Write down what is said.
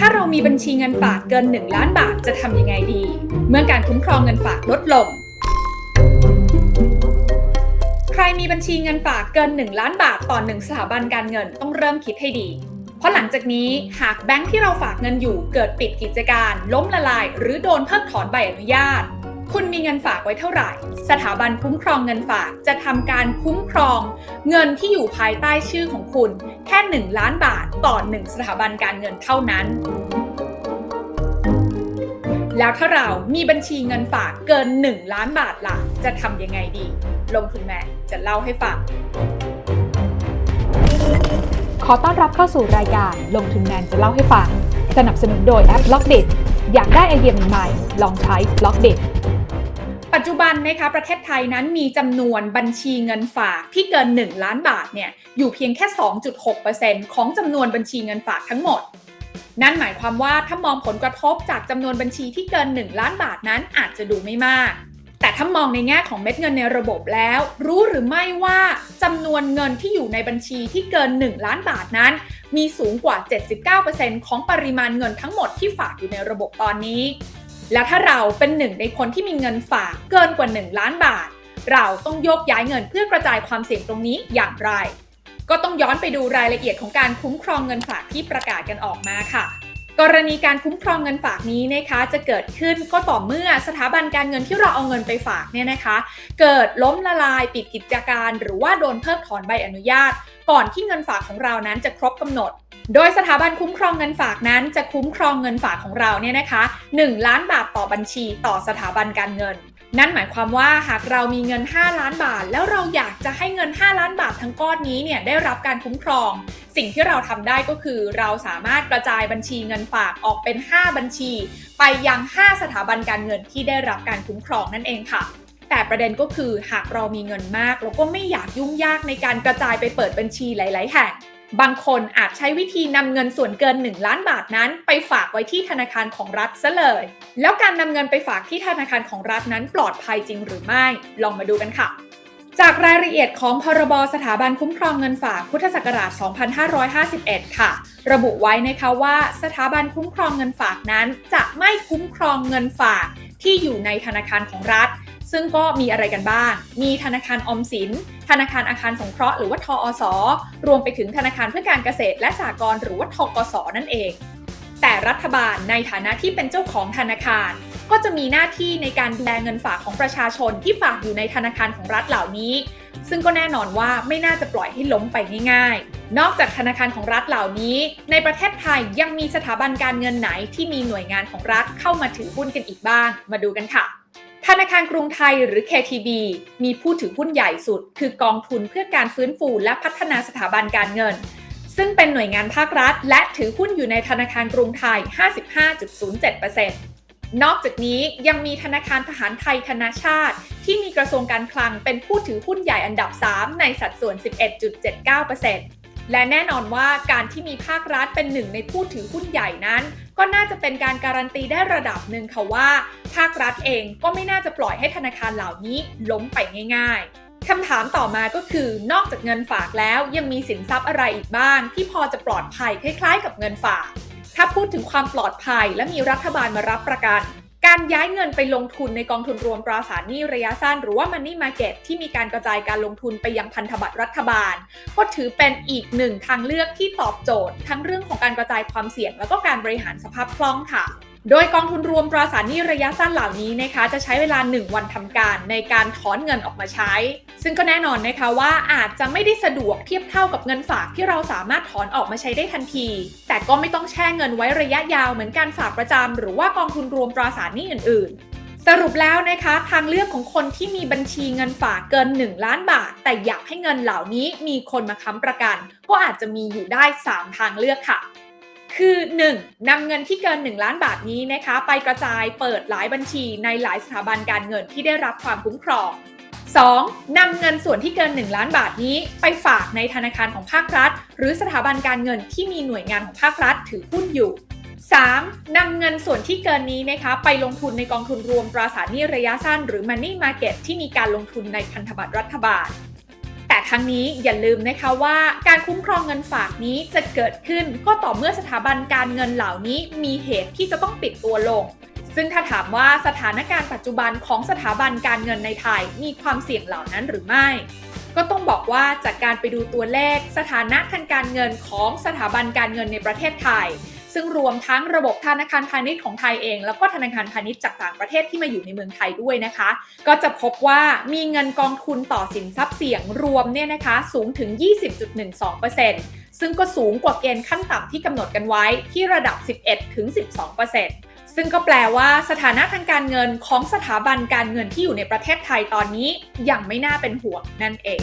ถ้าเรามีบัญชีเงินฝากเกิน 1 ล้านบาทจะทำยังไงดี เมื่อการคุ้มครองเงินฝากลดลง ใครมีบัญชีเงินฝากเกิน 1 ล้านบาทต่อหนึ่งสถาบันการเงินต้องเริ่มคิดให้ดี เพราะหลังจากนี้หากแบงค์ที่เราฝากเงินอยู่เกิดปิดกิจการ ล้มละลาย หรือโดนเพิกถอนใบอนุญาต คุณมีเงินฝากไว้เท่าไหร่ สถาบันคุ้มครองเงินฝากจะทำการคุ้มครอง เงินที่อยู่ภายใต้ชื่อของคุณ แค่ 1 ล้านบาทต่อ 1 สถาบันการเงินเท่านั้น แล้วถ้าเรามีบัญชีเงินฝากเกิน 1 ล้านบาทล่ะ จะทำยังไงดี ลงทุนแมนจะเล่าให้ฟัง ขอต้อนรับเข้าสู่รายการลงทุนแมนจะเล่าให้ฟัง สนับสนุนโดยแอป b ล็อกเดอยากได้ไอเดียใหม่ๆลองใช้ b ล็อกเด ปัจจุบันนะคะประเทศไทยนั้นมีจำนวนบัญชีเงินฝากที่เกิน 1 ล้านบาทเนี่ยอยู่เพียงแค่ 2.6%ของจำนวนบัญชีเงินฝากทั้งหมด นั่นหมายความว่าถ้ามองผลกระทบจากจำนวนบัญชีที่เกิน 1 ล้านบาทนั้นอาจจะดูไม่มาก แต่ถ้ามองในแง่ของเม็ดเงินในระบบแล้ว รู้หรือไม่ว่าจำนวนเงินที่อยู่ในบัญชีที่เกิน 1 ล้านบาทนั้น มีสูงกว่า 79%ของปริมาณเงินทั้งหมดที่ฝากอยู่ในระบบตอนนี้ แล้วถ้าเราเป็นหนึ่งในคนที่มีเงินฝากเกินกว่า 1 ล้านบาท เราต้องโยกย้ายเงินเพื่อกระจายความเสี่ยงตรงนี้อย่างไร ก็ต้องย้อนไปดูรายละเอียดของการคุ้มครองเงินฝากที่ประกาศกันออกมาค่ะ กรณีการคุ้มครองเงินฝากนี้นะคะจะเกิดขึ้นก็ต่อเมื่อสถาบันการเงินที่เราเอาเงินไปฝากเนี่ยนะคะ เกิดล้มละลายปิดกิจการ หรือว่าโดนเพิกถอนใบอนุญาต ก่อนที่เงินฝากของเรานั้นจะครบกำหนด โดยสถาบันคุ้มครองเงินฝากนั้น จะคุ้มครองเงินฝากของเราเนี่ยนะคะ 1 ล้านบาทต่อบัญชี ต่อสถาบันการเงิน นั่นหมายความว่าหากเรามีเงิน 5 ล้านบาท แล้วเราอยากจะให้เงิน 5 ล้านบาททั้งก้อนนี้เนี่ยได้รับการคุ้มครองสิ่งที่เราทำได้ก็คือเราสามารถกระจายบัญชีเงินฝากออกเป็น 5 บัญชี ไปยัง 5 สถาบันการเงินที่ได้รับการคุ้มครองนั่นเองค่ะแต่ประเด็นก็คือหากเรามีเงินมาก เราก็ไม่อยากยุ่งยากในการกระจายไปเปิดบัญชีหลาย ๆ แห่ง บางคนอาจใช้วิธีนำเงินส่วนเกิน 1 ล้านบาทนั้น ไปฝากไว้ที่ธนาคารของรัฐซะเลย แล้วการนำเงินไปฝากที่ธนาคารของรัฐนั้นปลอดภัยจริงหรือไม่ ลองมาดูกันค่ะ จากรายละเอียดของพรบสถาบันคุ้มครองเงินฝากพุทธศักราช 2551 ค่ะ ระบุไว้นะคะว่าสถาบันคุ้มครองเงินฝากนั้น จะไม่คุ้มครองเงินฝากที่อยู่ในธนาคารของรัฐ ซึ่งก็มีอะไรกันบ้าง มีธนาคารออมสิน ธนาคารอาคารสงเคราะห์หรือว่าทออสรวมไปถึงธนาคารเพื่อการเกษตรและสหกรณ์หรือว่าทกสนั่นเอง แต่รัฐบาลในฐานะที่เป็นเจ้าของธนาคาร ก็จะมีหน้าที่ในการดูแลเงินฝากของประชาชนที่ฝากอยู่ในธนาคารของรัฐเหล่านี้ ซึ่งก็แน่นอนว่าไม่น่าจะปล่อยให้ล้มไปง่าย ๆ นอกจากธนาคารของรัฐเหล่านี้ ในประเทศไทยยังมีสถาบันการเงินไหนที่มีหน่วยงานของรัฐเข้ามาถือหุ้นกันอีกบ้าง มาดูกันค่ะธนาคารกรุงไทยหรือ KTB มีผู้ถือหุ้นใหญ่สุด คือกองทุนเพื่อการฟื้นฟูและพัฒนาสถาบันการเงิน ซึ่งเป็นหน่วยงานภาครัฐ และถือหุ้นอยู่ในธนาคารกรุงไทย 55.07%นอกจากนี้ยังมีธนาคารทหารไทยธนาชาติ ที่มีกระทรวงการคลังเป็นผู้ถือหุ้นใหญ่อันดับ 3 ในสัดส่วน 11.79%และแน่นอนว่าการที่มีภาครัฐเป็นหนึ่งในผู้ถือหุ้นใหญ่นั้น ก็น่าจะเป็นการการันตีได้ระดับหนึ่งค่ะว่า ภาครัฐเองก็ไม่น่าจะปล่อยให้ธนาคารเหล่านี้ล้มไปง่าย ๆ คำถามต่อมาก็คือนอกจากเงินฝากแล้วยังมีสินทรัพย์อะไรอีกบ้าง ที่พอจะปลอดภัยคล้าย ๆ กับเงินฝาก ถ้าพูดถึงความปลอดภัยและมีรัฐบาลมารับประกัน การย้ายเงินไปลงทุนในกองทุนรวมตราสารหนี้ระยะสั้น หรือว่า Money Market ที่มีการกระจายการลงทุนไปยังพันธบัตรรัฐบาล ก็ถือเป็นอีกหนึ่งทางเลือกที่ตอบโจทย์ ทั้งเรื่องของการกระจายความเสี่ยง แล้วก็การบริหารสภาพคล่องค่ะ โดยกองทุนรวมตราสารหนี้ระยะสั้นเหล่านี้นะคะจะใช้เวลา 1 วันทำการในการถอนเงินออกมาใช้ ซึ่งก็แน่นอนนะคะว่าอาจจะไม่ได้สะดวกเทียบเท่ากับเงินฝากที่เราสามารถถอนออกมาใช้ได้ทันที แต่ก็ไม่ต้องแช่เงินไว้ระยะยาวเหมือนการฝากประจำหรือว่ากองทุนรวมตราสารหนี้อื่น ๆสรุปแล้วนะคะทางเลือกของคนที่มีบัญชีเงินฝากเกิน 1 ล้านบาท แต่อยากให้เงินเหล่านี้มีคนมาค้ำประกัน ก็อาจจะมีอยู่ได้ 3 ทางเลือกค่ะ คือ 1. นำเงินที่เกิน 1 ล้านบาทนี้นะคะ ไปกระจายเปิดหลายบัญชีในหลายสถาบันการเงินที่ได้รับความคุ้มครอง 2. นำเงินส่วนที่เกิน 1 ล้านบาทนี้ ไปฝากในธนาคารของภาครัฐ หรือสถาบันการเงินที่มีหน่วยงานของภาครัฐถือหุ้นอยู่ 3. นำเงินส่วนที่เกินนี้นะคะ ไปลงทุนในกองทุนรวมตราสารหนี้ระยะสั้น หรือ Money Market ที่มีการลงทุนในพันธบัตรรัฐบาล แต่ทั้งนี้อย่าลืมนะคะว่าการคุ้มครองเงินฝากนี้จะเกิดขึ้นก็ต่อเมื่อสถาบันการเงินเหล่านี้มีเหตุที่จะต้องปิดตัวลง ซึ่งถ้าถามว่าสถานการณ์ปัจจุบันของสถาบันการเงินในไทยมีความเสี่ยงเหล่านั้นหรือไม่ก็ต้องบอกว่าจากการไปดูตัวเลขสถานะทางการเงินของสถาบันการเงินในประเทศไทย ซึ่งรวมทั้งระบบธนาคารพาณิชย์ของไทยเอง แล้วก็ธนาคารพาณิชย์จากต่างประเทศที่มาอยู่ในเมืองไทยด้วยนะคะ ก็จะพบว่ามีเงินกองทุนต่อสินทรัพย์เสี่ยงรวมเนี่ยนะคะสูงถึง 20.12%ซึ่งก็สูงกว่าเกณฑ์ขั้นต่ำที่กำหนดกันไว้ที่ระดับ 11-12%ซึ่งก็แปลว่าสถานะทางการเงินของสถาบันการเงินที่อยู่ในประเทศไทยตอนนี้ยังไม่น่าเป็นห่วงนั่นเอง